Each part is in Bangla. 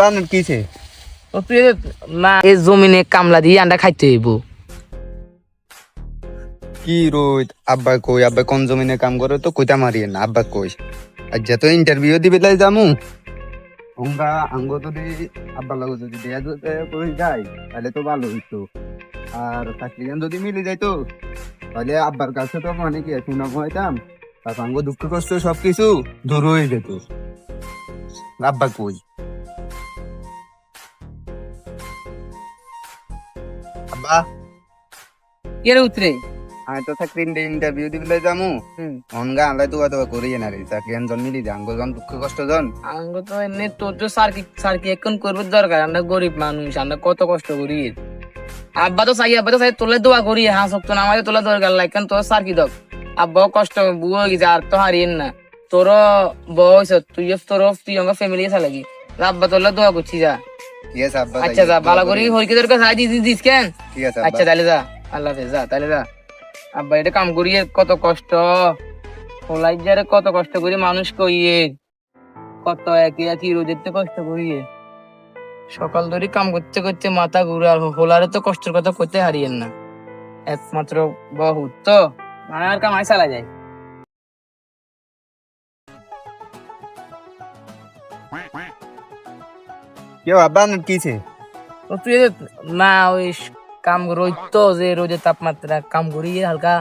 বানান কিছে ও তুই না এই জমিনে কামলা দিয়ে আন্ডা খাইতে হইব। কি রোহিত? আব্বা কই? আব্বা কোন জমিনে কাম করে তো কইতা মারিয়ে না আব্বা কই? আর যত ইন্টারভিউ দিবে লাই যামু। অঙ্গা আঙ্গ যদি আব্বা লাগো যদি দেয়া যেতে কই যায় তাহলে তো ভালো হইতো। আর চাকরি যদি মিলে যাইতো তাহলে আব্বার কাছে তো মানে কি সুনাম হইতাম আঙ্গ দুঃখ কষ্ট সবকিছু দূর হয়ে যেত। আব্বা কই? আব্বা এর উতরে আমি তো চাকরি ইন্টারভিউ দিবলে যামু। অনগা আলাই দুয়া দুয়া করি না রে চাকরি আন মিলি যান গজন দুঃখ কষ্ট জন। আঙ্গ তো এমনি তোর তো সার্কি সার্কি এখন করবে দরকার? আমরা গরিব মানুষ আমরা কত কষ্ট করি। আব্বা তো চাই আব্বা তো চাই তোলে দোয়া করি। হ্যাঁ শক্ত না আমাদের তোলে দরকার লাগে কেন তোর সার্কি দক? আব্বাও কষ্ট বুয়ো গেছে আর তো হারিয়েন না। তোর বয়স তুই তোর তুই আমার ফ্যামিলি লাগি আব্বা তোলে দোয়া করছি যা। ঠিক আছে আব্বা আচ্ছা যা ভালো করি। হরিকে তোর কাছে দিস দিস কেন? ঠিক আছে আচ্ছা তাহলে যা আল্লাহ হাফেজ যা তাহলে যা। আব্বা এটা কাম করিয়ে কত কষ্ট। খোলাই যারে কত কষ্ট করি মানুষ কইয়ে কত একই একই রোদের কষ্ট করিয়ে সকাল ধরে কাম করতে করতে মাথা ঘুরে আর হোলারে তো কষ্টের কথা করতে হারিয়েন না। একমাত্র বহুত তো। মানে আর কামাই চালা যায়। কেউ আব্বা আনার কিছে তুই না ওই কাম রোদ তো যে রোদের তাপমাত্রা কাম করি হালকা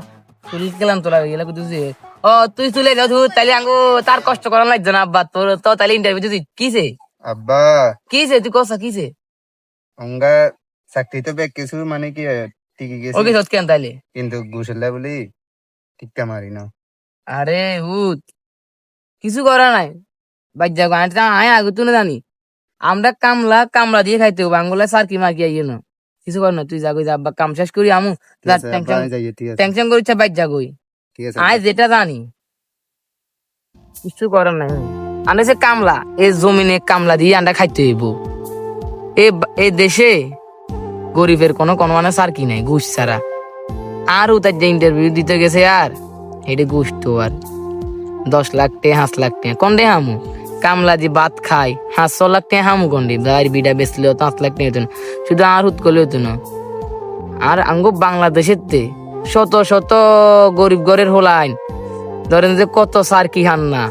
চুল গেলাম তোলা গেলে বুঝছি ও তুই চলে যাও তুই তাইলে আঙ্গু তার কষ্ট করা লাগছে না আব্বা তোর তো তাইলে ইন্টারভিউ দিছি কিসে আব্বা। কিসে তুই কসা কিসে অঙ্গা চাকরি তো বেগ কিছু মানে কি টিকে গেছে ওকে সত কেন তাইলে। কিন্তু ঘুষেলা বলি টিকটা মারি না। আরে হুত কিছু করা নাই। বাজ্যা গো আনতে আয় আগে তুই না জানি আমরা কামলা কামলা দিয়ে খাইতে হব আঙ্গুলা সার্কি মার্কি আইয়ে না? কিছু কর না তুই যা কই যা আব্বা কাম শেষ করি আমু। টেনশন আমি করিচ্ছে বাজ্যা গই ঠিক আছে আয় যেটা জানি। কিছু করার নাই। আন্ডা সে কামলা এই জমিনে কামলা দিয়ে আন্ডা খাইতে হইব। এ এই দেশে গরিবের কোনো কোনো মানে সার কি নাই ঘুষ ছাড়া। আর ও তার যে ইন্টারভিউ দিতে গেছে আর এটা ঘুষ তো আর। দশ লাখ টে হাঁস লাখ টে কন্ডে হামু কামলা যে ভাত খাই হাঁস ছ লাখ টে হামু কন্ডে দাঁড় বিডা বেচলেও পাঁচ লাখ টে হতো না। শুধু আর হুত করলে হতো না। আর আঙ্গ বাংলাদেশের তে শত শত গরিব ঘরের হোলাইন ধরেন যে কত সার্কি হান না,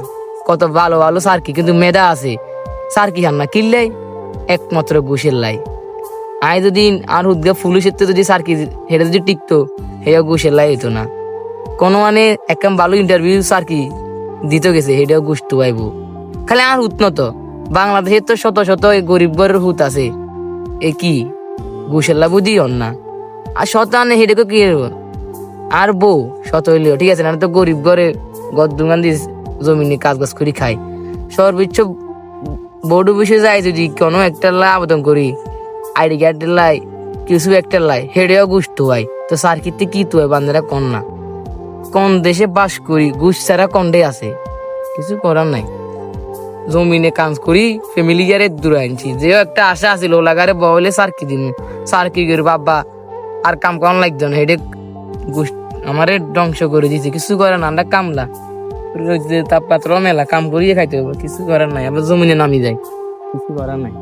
কত ভালো ভালো সার্কি, কিন্তু মেধা আছে। সার্কি হান না কিনলে একমাত্র ঘুষের লাই। আয় যদি আর উদ্গা পুলিশের তো যদি সার্কি হেটা যদি টিকতো হেয়া ঘুষের লাই হতো না। কোনো মানে একদম ভালো ইন্টারভিউ সার্কি দিতে গেছে হেটাও ঘুষ তো পাইব খালি আর হুত তো বাংলাদেশের তো শত শত এই গরিব ঘরের হুত আছে। এ কি? লাই বুঝি না। আর শত আনে হেটাকে কি? আর বউ শত হইলেও, ঠিক আছে? না তো গরিব ঘরে গদ দুগান দিয়ে জমিনে কাজ বাজ করি খাই। সর্বোচ্চ বড় বিষয় যায় যদি কোনো একটা লাই আবেদন করি। আইডি কার্ডের লাই, কিছু একটা লাই হেডেও গুষ্ট হয় তো সার্কিতে কি তো হয় বান্ধেরা কন না। কোন দেশে বাস করি গুছ ছাড়া কন্ডে আছে? কিছু করার নাই। জমিনে কাজ করি ফ্যামিলি গিয়ে দূরে আনছি। যে একটা আশা আছিল, ওলাগারে বলে সার্কি দিন সার্কি করে বাবা আর কাম কাম লাগতো না, হেডে আমারে ধ্বংস করে দিছে। কিছু করে না, আমরা কামলা। তাপমাত্রা মেলা, কাম করিয়ে খাইতে হবে কিছু করার নাই আবার জমিনে নামি যায় কিছু করার নাই।